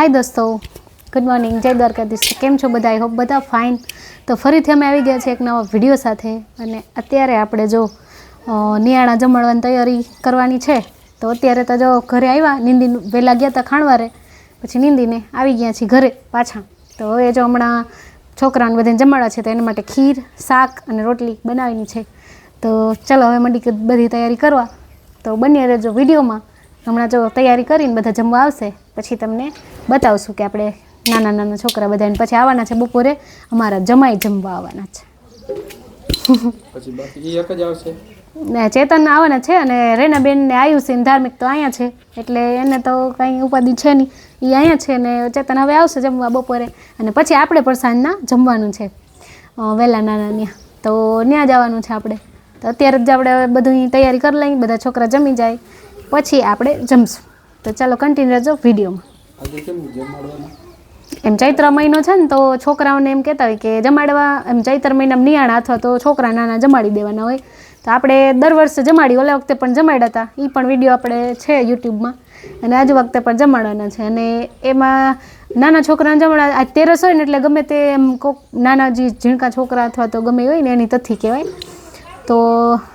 હાય દોસ્તો. Good morning જય દ્વારકાધીશ. કેમ છો બધા? આઈ હોપ બધા ફાઇન તો ફરીથી અમે આવી ગયા છે એક નવા વીડિયો સાથે. અને અત્યારે આપણે જો નિયાણા જમાડવાની તૈયારી કરવાની છે, તો અત્યારે તો જો ઘરે આવ્યા, નિંદી વહેલા ગયા હતા ખાણવારે, પછી નિંદીને આવી ગયા છીએ ઘરે પાછા. તો હવે જો હમણાં છોકરાને બધાને જમાડવા છે, તો એના માટે ખીર, શાક અને રોટલી બનાવીની છે. તો ચલો હવે મંડી બધી તૈયારી કરવા. તો બની રહેજો વિડીયોમાં. હમણાં જો તૈયારી કરીને બધા જમવા આવશે પછી તમને બતાવશું કે આપણે નાના નાના છોકરા બધાને પછી આવવાના છે બપોરે અમારા જમાઈ જમવા આવવાના છે. પછી બાકી એક જ આવશે? ને ચેતન આવવાના છે અને રેનાબેન ને આયુષી ને ધાર્મિક તો અહીંયા છે એટલે એને તો કંઈ ઉપાધિ છે નહીં. એ અહીંયા છે ને ચેતન હવે આવશે જમવા બપોરે અને પછી આપણે પણ સાંજના જમવાનું છે. વહેલા નાના ત્યાં તો ત્યાં જવાનું છે આપણે. તો અત્યારે જ આપણે બધું તૈયારી કરી લઈએ બધા છોકરા જમી જાય. પછી આપણે જમશું. તો ચાલો કન્ટિન્યુ રહેજો વિડીયોમાં આજે એમ ચૈત્ર મહિનો છે ને તો છોકરાઓને એમ કહેતા હોય કે જમાડવા એમ ચૈત્ર મહિનામાં નિયાણા અથવા તો છોકરા નાના જમાડી દેવાના હોય. તો આપણે દર વર્ષે જમાડી ઓલા વખતે પણ જમાડ્યા હતા. એ પણ વીડિયો આપણે છે યુટ્યુબમાં. અને આજ વખતે પણ જમાડવાના છે. અને એમાં નાના છોકરાને જમાડા આ તેરસ હોય ને એટલે ગમે તે એમ કોક નાના જે ઝીણકા છોકરા અથવા તો ગમે હોય ને એની તથી કહેવાય. તો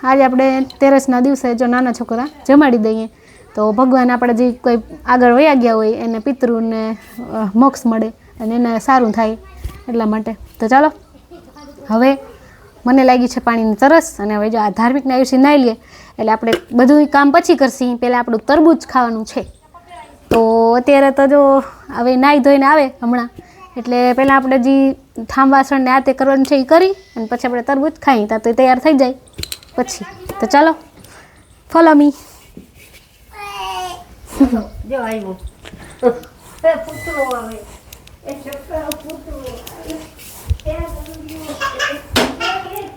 આજે આપણે તેરસના દિવસે જો નાના છોકરા જમાડી દઈએ, તો ભગવાન આપણે જે કોઈ આગળ વયા ગયા હોય, એને પિતૃને મોક્ષ મળે અને એને સારું થાય એટલા માટે. તો ચાલો, હવે મને લાગી છે પાણીની તરસ અને હવે જો આ ધાર્મિકના આયુષ્ય નાહી લઈએ એટલે આપણે બધું કામ પછી કરશી. પહેલાં આપણું તરબૂચ ખાવાનું છે. તો અત્યારે તો જો હવે નાહી ધોઈને આવે હમણાં એટલે પહેલાં આપણે જે થામ વાસણ ને આ તે કરવાનું છે એ કરી અને પછી આપણે તરબૂચ ખાઈ ત્યાં તો તૈયાર થઈ જાય. પછી તો ચાલો ફોલો મી જો આવ્યો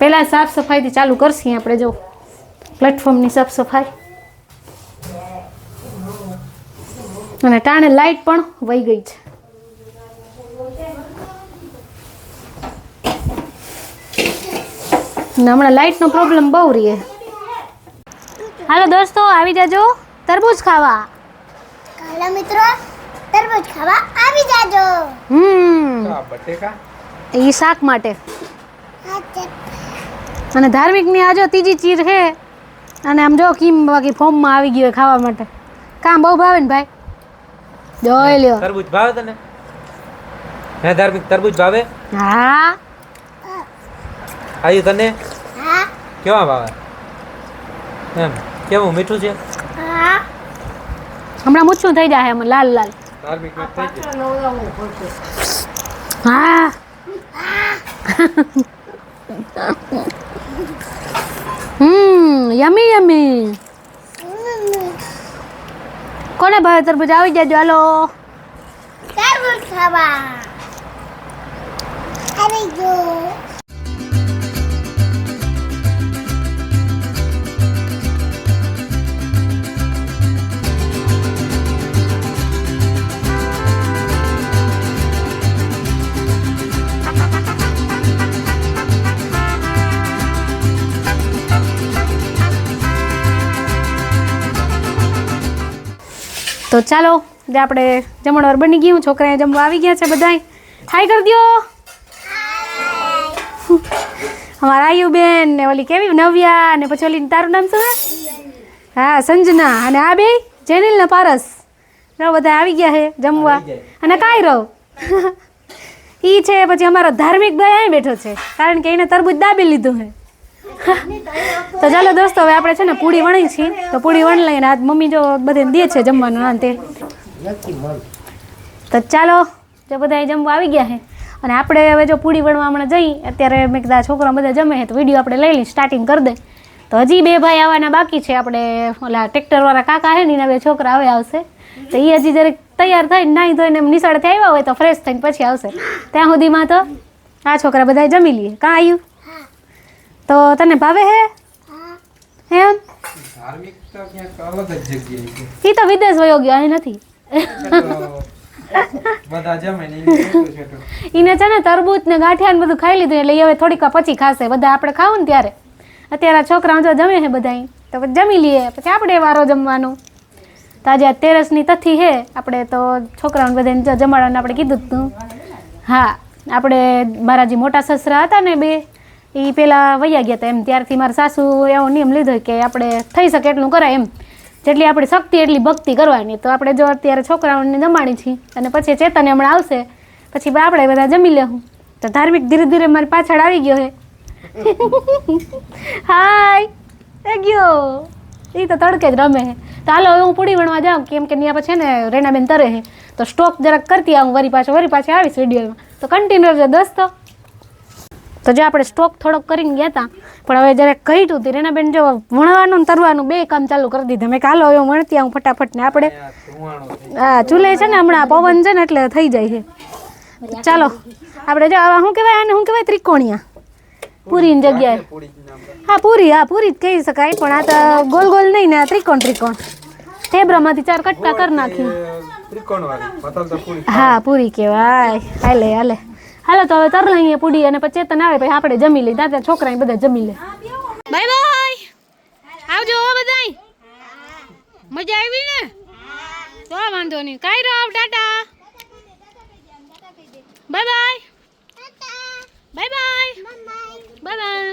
પહેલાં સાફ સફાઈથી ચાલુ કરશી આપણે જો. પ્લેટફોર્મની સાફ સફાઈ. અને ટાણે લાઈટ પણ વહી ગઈ છે. હમણાં લાઇટનો પ્રોબ્લેમ બહુ રહે. હાલો દોસ્તો આવી જાજો. તરબૂચ ખાવા. હાલો મિત્રો તરબૂચ ખાવા આવી જાજો. હમ. બટેકા એ શાક માટે. અને ધાર્મિકની આજો ત્રીજી ચીર છે અને આમ જો કીમ બાકી ફોર્મમાં આવી ગયો ખાવા માટે. કામ બહુ ભાવે ને ભાઈ? જોઈ લ્યો. તરબૂચ ભાવે તને? હે ધાર્મિક તરબૂચ ભાવે? હા. આયુ તને? હા. કેવા ભાવે? એમ કેવું મીઠું છે? હમણાં મૂછું થઈ જાય એમ લાલ લાલ. હા. હમ યમી યમી. કોને ભાવે તરબૂચ? આવી જાજો હાલો. તરબૂચ ખાવા. આવી જો તો ચાલો જે આપણે જમણવાર બની ગયું છોકરાએ જમવા આવી ગયા છે બધાય. હાય કરી દ્યો. અમારા આયુબેન ને ઓલી કેવી નવ્યા ને પછી ઓલી તારું નામ શું હા? સંજના અને આ બે જેનિલ ને પારસ. રહો બધા આવી ગયા છે જમવા. અને કાંઈ રહો. ઈ છે પછી અમારો ધાર્મિક ભાઈ અહીં બેઠો છે. કારણ કે એને તરબૂજ દાબી લીધું છે તો ચાલો દોસ્તો, હવે આપણે છે ને પૂરી વણી છીએ. તો પૂરી વણ લઈને આજ મમ્મી જો બધે દે છે જમવાનું આ તે. તો ચાલો, જો બધા જમવા આવી ગયા છે અને આપણે હવે જો પૂરી વણવા હમણાં જઈ, અત્યારે મેં કીધા છોકરા બધા જમે છે તો વીડિયો આપણે લઈ લઈ સ્ટાર્ટિંગ કરી દે. તો હજી બે ભાઈ આવવાના બાકી છે, આપણે ઓલા ટ્રેક્ટરવાળા કાકા છે ને, એના બે છોકરા હવે આવશે. તો એ હજી જરીક તૈયાર થઈને નાહી ધોઈને નિશાળથી આવ્યા હોય તો ફ્રેશ થઈને પછી આવશે. ત્યાં સુધીમાં તો આ છોકરા બધા જમી લઈએ કાં આવ્યું તો તને ભાવે હે? એમ? ધાર્મિક તો ક્યાંક અલગ જ જગ્યાએ છે એ તો વિદેશ વયો ગયો અહીં નથી. બધા જમે ને એને છે ને તરબૂચ ને ગાંઠિયા ને બધું ખાઈ લીધું એટલે એ હવે થોડીક પછી ખાશે. બધા આપણે ખાવું ને ત્યારે. અત્યારે છોકરાઓ જો જમે છે બધા તો જમી લઈએ પછી આપણે વારો જમવાનો. તો તો આજે આ તેરસની તથી હે આપણે તો છોકરાઓને બધાને જ- જમાડવાનું આપણે કીધું હતું હા આપણે મારા જે મોટા સસરા હતા ને બે એ પેલા વૈયા ગયા હતા એમ. ત્યારથી મારા સાસુ એવો નિયમ લીધો કે આપણે થઈ શકે એટલું કરાય એમ. જેટલી આપણી શક્તિ એટલી ભક્તિ કરવાની. તો આપણે જો અત્યારે છોકરાઓને જમાડી છીએ અને પછી ચેતન હમણાં આવશે, પછી આપણે બધા જમી લેવું તો ધાર્મિક ધીરે ધીરે મારી પાછળ આવી ગયો હે. હાય. ગયો. એ તો તડકે જ રમે હે. તો હાલો હવે હું પૂડી વણવા જાઉં, કેમ કે ત્યાં પછી છે ને રેનાબેન તરે હે. તો સ્ટોક જરાક કરતી આવું, વરી પાછો, વરી પાછી આવીશ વિડીયોમાં. તો કન્ટિન્યુ રહેજો દોસ્તો. તો જે આપણે સ્ટોક થોડોક કરીને ગયા હતા પણ હવે જ્યારે કહ્યું હતી રેનાબેન જો વણવાનું ને તરવાનું બે કામ ચાલુ કરી દીધા. મેં કાલો હવે વણતી આવું ફટાફટ ને આપણે. હા ચૂલે છે ને હમણાં પવન છે ને એટલે થઈ જાય છે. ચાલો આપણે જો શું કહેવાય આને શું કહેવાય? ત્રિકોણિયા. પૂરીની જગ્યાએ. હા પૂરી હા પૂરી જ કહી શકાય પણ આ તો ગોલ ગોલ નહીં ને આ ત્રિકોણ ત્રિકોણ. ટેબ્રામાંથી ચાર કટકા કરી પૂરી. હા પૂરી કહેવાય. હાલે હાલે. હાલો, તો હવે તર અહીંયા પૂડી અને પછી ચેતન આવે, પછી આપણે જમી લઈએ. દાદા છોકરા બધા જમી લે. Bye bye. આવજો હો બધાય. મજા આવી ને? તો વાંધો નહીં. કાઈ રાવ Tata. Bye bye bye bye bye bye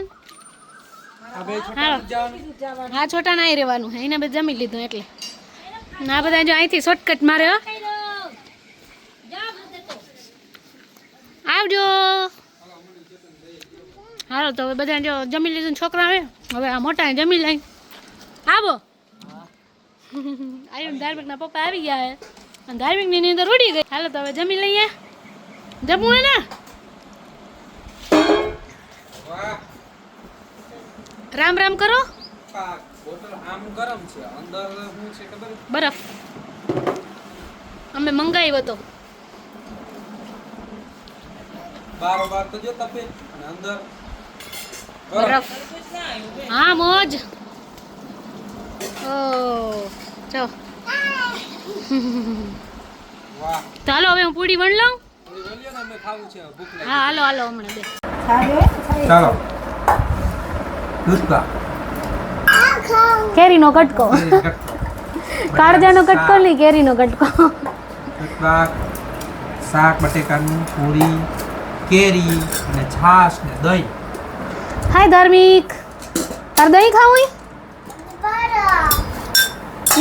હા છોટા ના રહેવાનું. એને બધા જમી લીધું એટલે. ના, બધા જો અહીંથી શોર્ટકટ મારે હો આવજો. હાલો તો હવે બધા જો જમી લીધું છોકરા આવે હવે આ મોટા જમી લઈ. આવો. આયુ ધાર્મિક ના પપ્પા આવી ગયા હે. અને ધાર્મિકની અંદર ઉડી ગઈ. હાલો તો હવે જમી લઈએ. જમવું હે ને? રામ રામ કરો. બરફ. અમે મંગાવ્યો હતો. બારો બાર તો જો તપે. અને અંદર બરફ. હા મોજ. ઓ ચો ચાલો તો હાલો હવે હું પૂડી વણ લઉં? થોડી વેલ્યો ને અમે ખાવું છે ભૂખ લાગી. હા હાલો હાલો હમણાં બે. ચાલો. દૂધકા કેરીનો કટકો. કાળજાનો કટકો નહીં કેરીનો કટકો? શાક બટેકાનું પૂરી. કેરી ને છાશ ને દહીં. હાય ધાર્મિક. તાર દહીં ખાવું?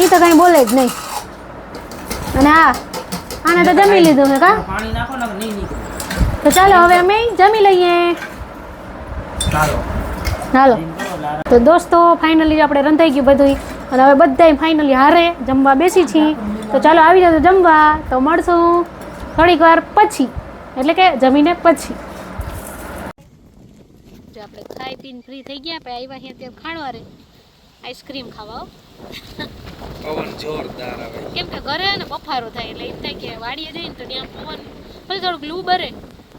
ઈ? તો કઈ બોલે જ નહીં. અને આ આને તો જમી લીધું મેં કા? પાણી નાખો ને નહીં નીકળે. તો ચાલો હવે અમે જમી લઈએ. ચાલો. હાલો. તો દોસ્તો ફાઇનલી આપણે રંધાઈ ગયું બધું અને હવે બધાય ફાઇનલી હારે જમવા બેસી છીએ. તો ચાલો આવી જજો જમવા. તો મળશું થોડીક વાર પછી. એટલે કે જમીને પછી. જો આપણે ખાઈ પીને ફ્રી થઈ ગયા આપણે આવ્યા અહીંયા ત્યાં ખાણવારે. આઈસ્ક્રીમ ખાવા. પવન જોરદાર આવે. કેમ કે ઘરે ને બફારો થાય એટલે એમ થાય કે વાડીએ જઈએ ને તો ત્યાં પવન ભલે થોડુંક લૂ બરે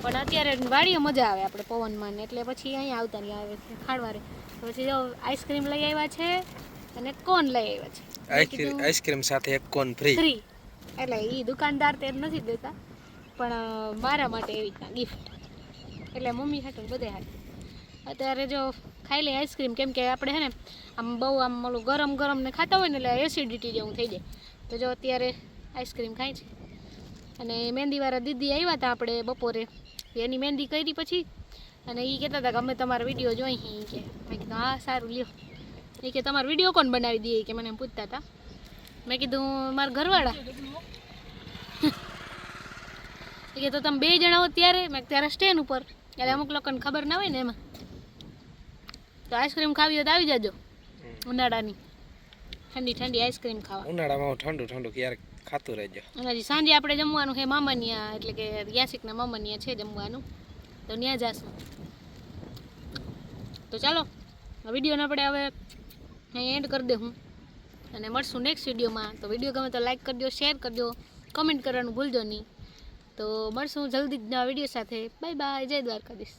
પણ અત્યારે વાડીએ મજા આવે આપણે પવનમાં ને એટલે પછી અહીંયા આવતા નહીં આવે છે ખાડવારે પછી જો આઈસ્ક્રીમ લઈ આવ્યા છે અને કોન લઈ આવ્યા છે. કીધું આઈસ્ક્રીમ સાથે એક કોન ફ્રી ફ્રી એટલે એ દુકાનદાર તે નથી દેતા. પણ મારા માટે એવી રીતના ગિફ્ટ એટલે મમ્મી હાટું બધે હાટું. અત્યારે જો ખાઈ લઈએ આઈસ્ક્રીમ કેમ કે આપણે હે ને, આમ બહુ આમ ઓલું ગરમ ગરમ ને ખાતા હોય ને એટલે એસિડિટી જેવું થઈ જાય. તો જો અત્યારે આઈસ્ક્રીમ ખાય છે. અને મહેંદીવાળા દીદી આવ્યા હતા આપણે બપોરે. એની મહેંદી કરી પછી, અને એ કહેતા હતા કે અમે તમારો વીડિયો જોઈ કે, મેં કીધું, હા, સારું, લ્યો. એ કે, તમારો વીડિયો કોણ બનાવી દઈએ કે, મને પૂછતા હતા મેં કીધું, મારા ઘરવાળા. એ કે તો તમે બે જણા હો ત્યારે? મેં ત્યારે સ્ટેન ઉપર. એટલે અમુક લોકોને ખબર ના હોય ને એમાં. તો આઈસ્ક્રીમ ખાવી હોય તો આવી જાજો ઉનાળાની. ઠંડી ઠંડી આઈસ્ક્રીમ ખાવા. ઉનાળામાં ઠંડુ ઠંડુ ક્યારેક ખાતું રહેજો. હજી સાંજે આપણે જમવાનું છે મામાનિયા એટલે કે યાસિકના મામાનિયા છે જમવાનું. તો ત્યાં જાશું. તો ચાલો વિડીયોને આપણે હવે અહીં એન્ડ કરી દે હું. અને મળશું નેક્સ્ટ વિડીયોમાં. તો વીડિયો ગમે તો લાઈક કરજો શેર કરજો કમેન્ટ કરવાનું ભૂલજો નહીં. તો મળશું જલ્દી જ નવા વીડિયો સાથે. બાય બાય જય દ્વારકાધીશ.